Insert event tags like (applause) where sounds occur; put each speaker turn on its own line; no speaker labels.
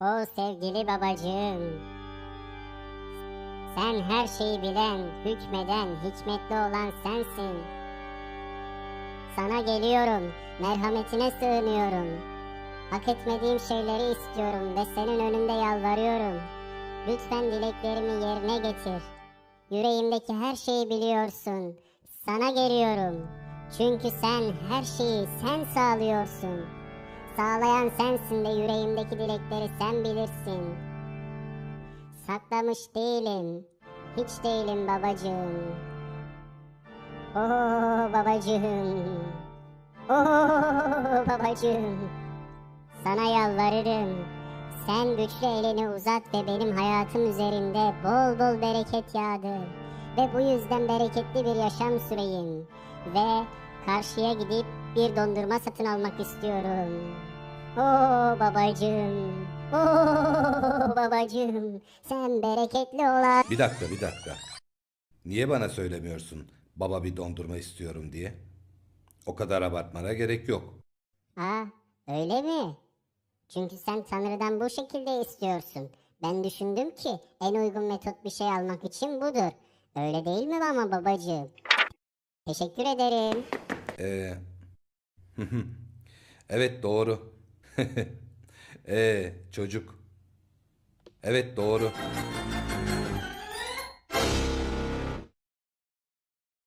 sevgili babacığım. Sen her şeyi bilen, hükmeden, hikmetli olan sensin. Sana geliyorum, merhametine sığınıyorum. Hak etmediğim şeyleri istiyorum ve senin önünde yalvarıyorum. Lütfen dileklerimi yerine getir. Yüreğimdeki her şeyi biliyorsun. Sana geliyorum. Çünkü sen her şeyi sen sağlıyorsun. Sağlayan sensin de yüreğimdeki dilekleri sen bilirsin. Saklamış değilim. Hiç değilim babacığım. Oo babacığım. Oo babacığım. Sana yalvarırım. Sen güçlü elini uzat ve benim hayatım üzerinde bol bol bereket yağdır. Ve bu yüzden bereketli bir yaşam süreyim. Ve karşıya gidip bir dondurma satın almak istiyorum. Oo babacığım. Oo babacığım. Sen bereketli olan...
Bir dakika bir dakika. Niye bana söylemiyorsun baba bir dondurma istiyorum diye? O kadar abartmana gerek yok.
Aa öyle mi? Çünkü sen Tanrı'dan bu şekilde istiyorsun. Ben düşündüm ki en uygun metot bir şey almak için budur. Öyle değil mi ama babacığım? Teşekkür ederim.
Ee, (laughs) evet doğru. (laughs) ee, çocuk. Evet doğru.